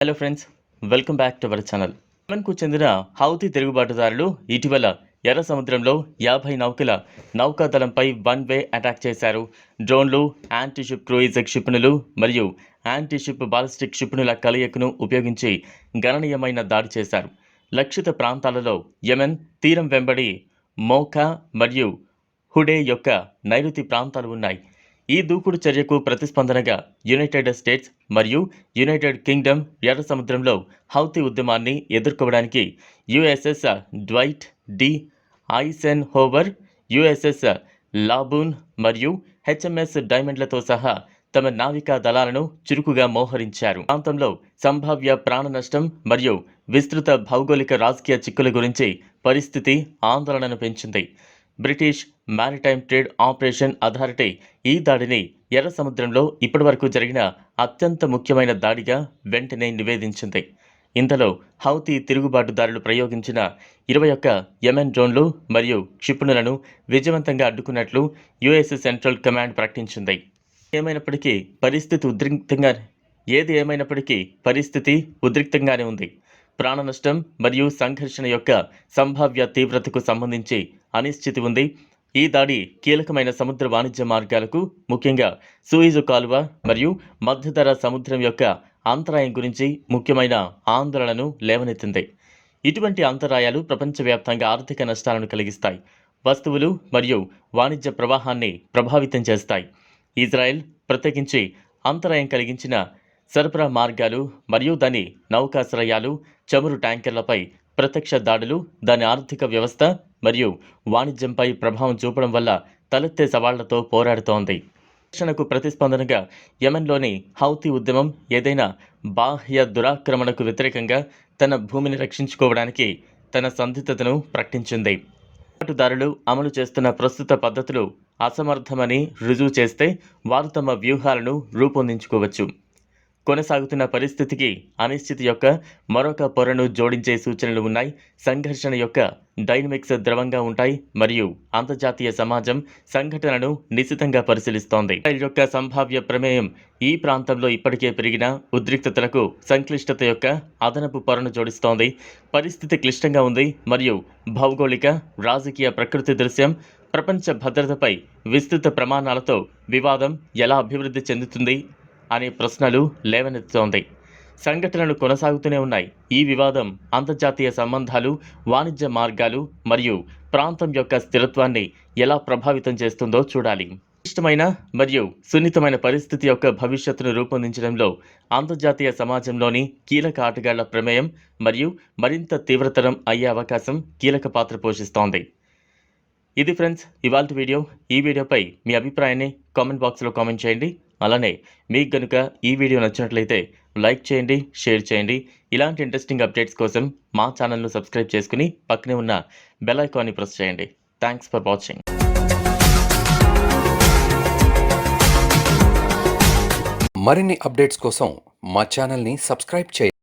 Hello friends welcome back to our channel యెమెన్కు చెందిన Houthi తిరుగుబాటుదారులు ఇటీవల ఎర్ర సముద్రంలో యాభై నౌకల నౌకాదళంపై వన్ వే అటాక్ చేశారు డ్రోన్లు యాంటీషిప్ క్రూయిజ్ క్షిపణులు మరియు యాంటీషిప్ బాలిస్టిక్ క్షిపణుల కలయికను ఉపయోగించి గణనీయమైన దాడి చేశారు లక్షిత ప్రాంతాలలో యెమెన్ తీరం వెంబడి మోకా మరియు హుడే యొక్క నైరుతి ప్రాంతాలు ఉన్నాయి ఈ దూకుడు చర్యకు ప్రతిస్పందనగా యునైటెడ్ స్టేట్స్ మరియు యునైటెడ్ కింగ్డమ్ ఎర్ర సముద్రంలో హౌతీ ఉద్యమాన్ని ఎదుర్కోవడానికి USS Dwight D Eisenhower USS Laboon మరియు హెచ్ఎంఎస్ డైమండ్లతో సహా తమ నావికా దళాలను చురుకుగా మోహరించారు. ప్రాంతంలో సంభావ్య ప్రాణ నష్టం మరియు విస్తృత భౌగోళిక రాజకీయ చిక్కుల గురించి పరిస్థితి ఆందోళనను పెంచింది. British maritime trade operation authority ఈ దాడిని ఎర్ర సముద్రంలో ఇప్పటివరకు జరిగిన అత్యంత ముఖ్యమైన దాడిగా వెంటనే నివేదించింది. ఇంతలో హౌతీ తిరుగుబాటుదారులు ప్రయోగించిన ఇరవై ఒక్క యెమెన్ డ్రోన్లు మరియు క్షిపణులను విజయవంతంగా అడ్డుకున్నట్లు యుఎస్ సెంట్రల్ కమాండ్ ప్రకటించింది. ఏమైనప్పటికీ పరిస్థితి ఉద్రిక్తంగా ఏది ఏమైనప్పటికీ పరిస్థితి ఉద్రిక్తంగానే ఉంది. ప్రాణ నష్టం మరియు సంఘర్షణ యొక్క సంభావ్య తీవ్రతకు సంబంధించి అనిశ్చితి ఉంది. ఈ దాడి కీలకమైన సముద్ర వాణిజ్య మార్గాలకు ముఖ్యంగా సూయిజు కాలువ మరియు మధ్యధర సముద్రం యొక్క అంతరాయం గురించి ముఖ్యమైన ఆందోళనను లేవనెత్తింది. ఇటువంటి అంతరాయాలు ప్రపంచవ్యాప్తంగా ఆర్థిక నష్టాలను కలిగిస్తాయి. వస్తువులు మరియు వాణిజ్య ప్రవాహాన్ని ప్రభావితం చేస్తాయి. ఇజ్రాయెల్ ప్రత్యేకించి అంతరాయం కలిగించిన సరఫరా మార్గాలు మరియు దాని నౌకాశ్రయాలు చమురు ట్యాంకర్లపై ప్రత్యక్ష దాడులు దాని ఆర్థిక వ్యవస్థ మరియు వాణిజ్యంపై ప్రభావం చూపడం వల్ల తలెత్తే సవాళ్ళతో పోరాడుతోంది. రక్షణకు ప్రతిస్పందనగా యెమెన్లోని హౌతీ ఉద్యమం ఏదైనా బాహ్య దురాక్రమణకు వ్యతిరేకంగా తన భూమిని రక్షించుకోవడానికి తన సందిగ్ధతను ప్రకటించింది. పాటుదారులు అమలు చేస్తున్న ప్రస్తుత పద్ధతులు అసమర్థమని రుజువు చేస్తే వారు తమ వ్యూహాలను రూపొందించుకోవచ్చు. కొనసాగుతున్న పరిస్థితికి అనిశ్చితి యొక్క మరొక పొరను జోడించే సూచనలు ఉన్నాయి. సంఘర్షణ యొక్క డైనమిక్స్ ద్రవంగా ఉంటాయి మరియు అంతర్జాతీయ సమాజం సంఘటనను నిశితంగా పరిశీలిస్తోంది. ఇజ్రాయెల్ యొక్క సంభావ్య ప్రమేయం ఈ ప్రాంతంలో ఇప్పటికే పెరిగిన ఉద్రిక్తతలకు సంక్లిష్టత యొక్క అదనపు పొరను జోడిస్తోంది. పరిస్థితి క్లిష్టంగా ఉంది మరియు భౌగోళిక రాజకీయ ప్రకృతి దృశ్యం ప్రపంచ భద్రతపై విస్తృత ప్రమాణాలతో వివాదం ఎలా అభివృద్ధి చెందుతుంది అనే ప్రశ్నలు లేవనెత్తుతోంది. సంఘటనలు కొనసాగుతూనే ఉన్నాయి. ఈ వివాదం అంతర్జాతీయ సంబంధాలు వాణిజ్య మార్గాలు మరియు ప్రాంతం యొక్క స్థిరత్వాన్ని ఎలా ప్రభావితం చేస్తుందో చూడాలి. ఇష్టమైన మరియు సున్నితమైన పరిస్థితి యొక్క భవిష్యత్తును రూపొందించడంలో అంతర్జాతీయ సమాజంలోని కీలక ఆటగాళ్ళ ప్రమేయం మరియు మరింత తీవ్రతరం అయ్యే అవకాశం కీలక పాత్ర పోషిస్తోంది. ఇది ఫ్రెండ్స్ ఇవాళ వీడియో. ఈ వీడియోపై మీ అభిప్రాయాన్ని కామెంట్ బాక్స్లో కామెంట్ చేయండి. అలానే మీకు కనుక ఈ వీడియో నచ్చినట్లయితే లైక్ చేయండి షేర్ చేయండి. ఇలాంటి ఇంట్రెస్టింగ్ అప్డేట్స్ కోసం మా ఛానల్ను సబ్స్క్రైబ్ చేసుకుని పక్కనే ఉన్న బెల్ ఐకాన్ని ప్రెస్ చేయండి. థ్యాంక్స్ ఫర్ వాచింగ్ మరిన్ని అప్డేట్స్ కోసం మా ఛానల్ని సబ్స్క్రైబ్ చేయండి.